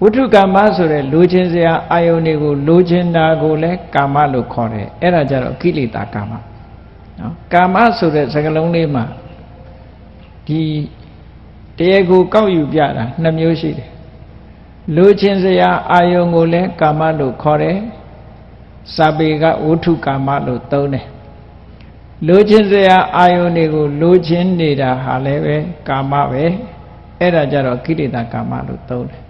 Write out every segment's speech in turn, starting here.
ဝိထုကာမဆိုတဲ့လိုချင်စရာအာယုန်တွေကိုလိုချင်တာကိုလည်းကာမလို့ခေါ်တယ်အဲ့ဒါကြတော့ကိလေသာကာမနော်ကာမဆိုတဲ့စကားလုံးလေးမှာဒီတရားကိုကောက်ယူပြတာနှစ်မျိုးရှိတယ်လိုချင်စရာအာယုန်ကိုလည်းကာမလို့ခေါ်တယ်စာပေကဝိထုကာမလို့သုံးတယ်လိုချင်စရာအာယုန်တွေကိုလိုချင်နေတာဟာလည်းပဲကာမပဲအဲ့ဒါကြတော့ကိလေသာကာမလို့သုံးတယ်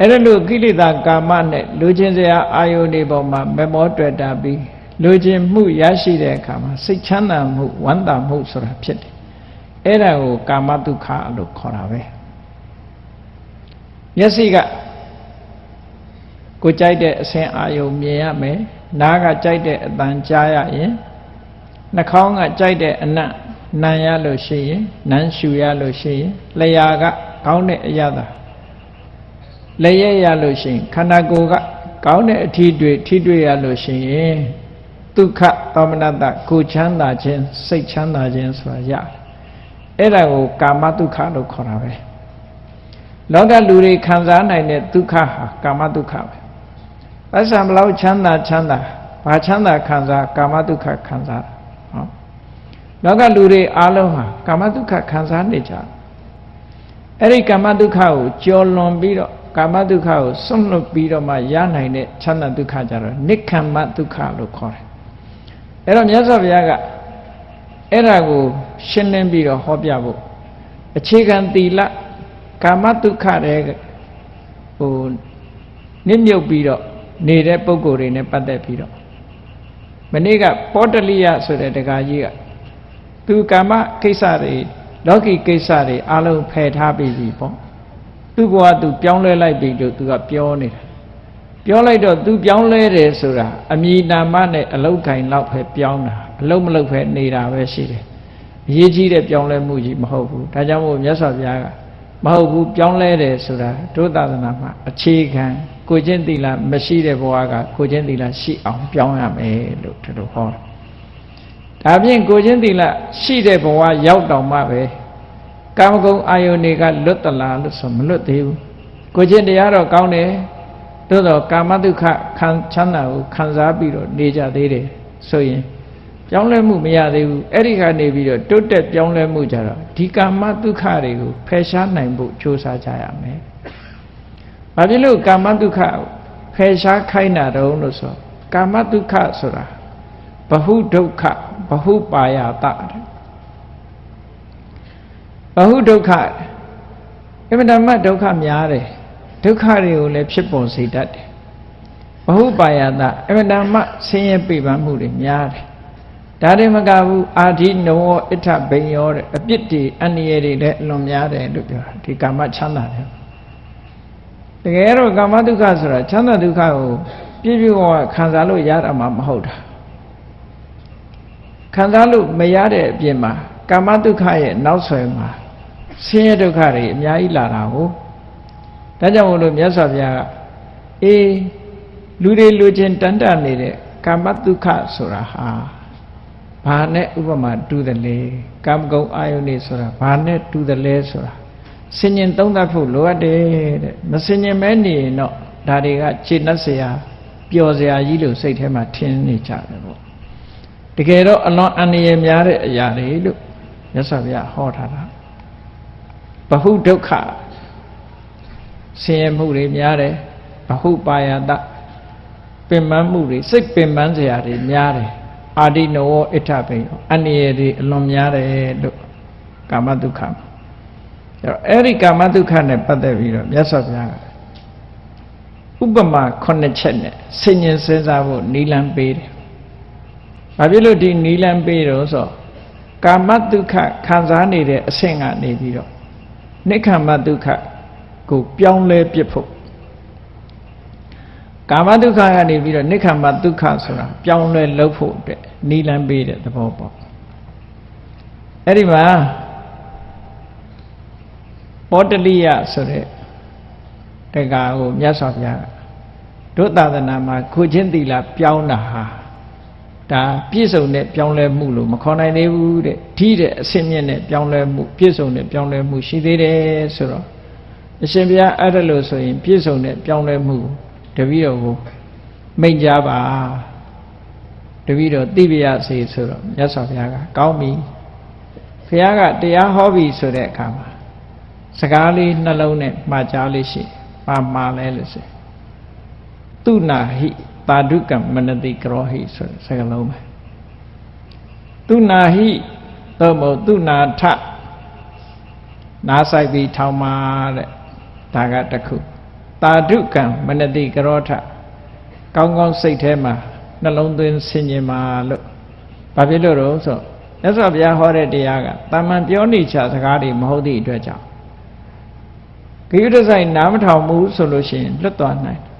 အဲ့ဒါလို့ကိလေသာကာမနဲ့လူချင်းစရာအာယုန်တွေပေါ်မှာမမောတွေ့တာပြီးလူချင်းမှုရရှိတဲ့အခါမှာစိတ်ချမ်းသာမှုဝမ်းသာမှုဆိုတာဖြစ်တယ်အဲ့ဒါကိုကာမတုခလို့ခေါ်တာပဲမျက်စိကကိုကြိုက်တဲ့အဆင်းအာယုန်မြင်ရမယ်နားကကြိုက်တဲ့အတန်ကြားရရင်နှာခေါင်းကကြိုက်တဲ့အနံ့နံရလို့ရှိရင်နန်းရှူရလို့ရှိရင်လျှာကကောင်းတဲ့အရသာ လည်းရရလို့ရှိရင်ခန္ဓာကိုယ်ကကောင်းတဲ့အထီးတွေထီးတွေရလို့ရှိရင်ဒုက္ခသောမနတကိုချမ်းသာခြင်းစိတ်ချမ်းသာခြင်းဆိုတာရတယ်အဲ့ဒါကိုကာမဒုက္ခလို့ခေါ်တာပဲလောကလူတွေခံစားနိုင်တဲ့ဒုက္ခဟာကာမဒုက္ခပဲပတ်စံဘလောက်ချမ်းသာချမ်းသာဘာချမ်းသာခံစားကာမဒုက္ခခံစားဟောလောကလူတွေအားလုံးဟာကာမဒုက္ခခံစားနေကြတယ်အဲ့ဒီကာမဒုက္ခကိုကြော်လွန်ပြီးတော့ ကာမဒုက္ခကိုစွန့်လွတ်ပြီးတော့မှရနိုင်တဲ့ချမ်းသာဒုက္ခကြတော့နိက္ခမ္မဒုက္ခလို့ခေါ်တယ်အဲ့တော့မြတ်စွာဘုရားကအဲ့ဒါကို ရှင်းလင်းပြီးတော့ဟောပြဖို့အခြေခံသီလကာမဒုက္ခတဲ့ဟိုနစ်မြုပ်ပြီးတော့နေတဲ့ပုံကိုယ်တွေနဲ့ပတ်သက်ပြီးတော့မနေ့ကပောတလိယဆိုတဲ့တရားကြီးကသူကာမကိစ္စတွေလောကီကိစ္စတွေအလုံးဖယ်ထားပြီးပြီပေါ့ သူ့ဘဝသူပြောင်းလဲလိုက်ပြီလို့သူကပြောနေတာပြောလိုက်တော့သူပြောင်းလဲတယ်ဆိုတာအမည်နာမနဲ့အလောက်ခိုင်လောက်ပဲပြောင်းတာအလုံးမလုံးပဲနေတာပဲရှိတယ်အရေးကြီးတဲ့ပြောင်းလဲမှုကြီးမဟုတ်ဘူးဒါကြောင့်မို့မြတ်စွာဘုရားကမဟုတ်ဘူးပြောင်းလဲတယ်ဆိုတာဒုသဒနာမှာအခြေခံကိုချင်းသီလမရှိတဲ့ဘဝကကိုချင်းသီလရှိအောင်ပြောင်းရမယ်လို့ဒီလိုဟောတာဒါဖြင့်ကိုချင်းသီလရှိတဲ့ဘဝရောက်တော့မှပဲ ကာမဂုဏ်အာယုန်တွေကလွတ်တလားလို့ဆိုမလွတ်သေးဘူးကိုချင်းတရားတော့ကောင်းတယ်သို့တော့ကာမတုခခံချမ်းသာကိုခံစားပြီးတော့နေကြသေးတယ်ဆိုရင်ပြောင်းလဲမှုမရသေးဘူးအဲ့ဒီကနေပြီးတော့တိုးတက်ပြောင်းလဲမှုကြတော့ဒီကာမတုခတွေကိုဖယ်ရှားနိုင်ဖို့ကြိုးစားကြရမယ်။ဘာဖြစ်လို့ကာမတုခဖယ်ရှားခိုင်းတာတုံးလို့ဆိုကာမတုခဆိုတာဘဟုဒုက္ခဘဟုပါယတတဲ့ ဘဟုဒုက္ခအမှန်တမ်းဒုက္ခများတယ်ဒုက္ခတွေကိုလည်းဖြစ်ပေါ်စေတတ်တယ်ဘဟုပါယတအမှန်တမ်းဆင်းရဲပိပန်းမှုတွေများတယ်ဒါတွေမကဘူးအာဓိနဝအဋ္ဌဘိညောတဲ့အပြစ်တွေအန္တရာယ်တွေလည်းအလွန်များတယ်လို့ပြောတာဒီကာမချမ်းသာတယ်တကယ်တော့ကာမဒုက္ခဆိုတာချမ်းသာဒုက္ခကိုပြည့်ပြည့်ဝဝခံစားလို့ရတာမှမဟုတ်တာခံစားလို့မရတဲ့အပြင်မှာကာမဒုက္ခရဲ့နောက်ဆွယ်မှာ ဆင်းရဲဒုက္ခတွေအများကြီးလာတာကိုဒါကြောင့်မို့လို့မြတ်စွာဘုရားကအေးလူတွေလူချင်းတန်တနေတဲ့ကာမဒုက္ခဆိုတာဟာဘာနဲ့ဥပမာတူတယ်လေကာမဂုဏ်အာယုန်နေဆိုတာဘာနဲ့တူတယ်လဲဆိုတာဆင်ញင်သုံးသပ်ဖို့လိုအပ်တယ်တဲ့မဆင်ញင်မဲနေရင်တော့ဒါတွေကခြေနှက်เสียပျော်เสียကြီးလို့စိတ်ထဲမှာထင်းနေကြတယ်ပေါ့တကယ်တော့အလွန်အန္တရာယ်များတဲ့အရာတွေလို့မြတ်စွာဘုရားဟောထားတာ ဘဟုဒုက္ခဆင်းရဲမှုတွေများတယ်ဘဟုပါယတပင်ပန်းမှုတွေစိတ်ပင်ပန်းစရာတွေများတယ်အာဒိနဝအဋ္ဌပိယောအန္တရာယ်တွေအလွန်များတယ်လို့ကာမဒုက္ခအဲ့တော့အဲ့ဒီကာမဒုက္ခနဲ့ပတ်သက်ပြီးတော့မြတ်စွာဘုရားကဥပမာ9ချက်နဲ့ဆင်ញင်စဉ်းစားဖို့နီလန်ပေးတယ်။ဘာဖြစ်လို့ဒီနီလန်ပေးတော့ဆိုကာမဒုက္ခခံစားနေတဲ့အဆင့်ကနေပြီးတော့ နိခမ္မဒုက္ခကိုပြောင်းလဲပြစ်ဖို့ကာမဒုက္ခကနေပြီးတော့နိခမ္မဒုက္ခဆိုတာပြောင်းလဲလုပ်ဖို့အတွက်နီလန်းပေးတဲ့သဘောပေါ့အဲ့ဒီမှာပောတလိယဆိုတဲ့တက္ကါကိုမြတ်စွာဘုရားဒုသာသနာမှာခုချင်းသီလပြောင်းတာဟာ ဒါပြည့်စုံတဲ့ပြောင်းလဲမှုလို့မခေါ်နိုင်သေးဘူးတဲ့ဓိတဲ့အစင်းမြင့်တဲ့ပြောင်းလဲမှုပြည့်စုံတဲ့ပြောင်းလဲမှုရှိသေးတယ်ဆိုတော့အရှင်ဘုရားအဲ့ဒါလို့ဆိုရင်ပြည့်စုံတဲ့ပြောင်းလဲမှုတပည့်တော်ကိုမိန့်ကြပါတပည့်တော်သိပြရစေဆိုတော့မြတ်စွာဘုရားကကောင်းပြီဘုရားကတရားဟောပြီဆိုတဲ့အခါမှာစကားလေးနှလုံးနဲ့မှားကြားလေးရှိပါမှာလဲလို့ဆိုသူနာဟိ တာဒုကမနတိကရောဟိဆိုတဲ့စကားလုံးပဲသူနာဟိသို့မဟုတ်သူနာထနားဆိုင်ပြီးထောင်ပါတဲ့ဒါကတစ်ခုတာဒုကံမနတိကရောထကောင်းကောင်းစိတ်ထဲမှာနှလုံးသွင်းဆင်ញင်ပါလို့ဘာဖြစ်လို့တော့ဆိုမြတ်စွာဘုရားဟောတဲ့တရားကတာမန်ပြောနေချစကားတွေမဟုတ်သည့်အတွက်ကြောင့်ဂိယုတဆိုင်နားမထောင်ဘူးဆိုလို့ရှိရင်လွတ်သွားနိုင်တယ်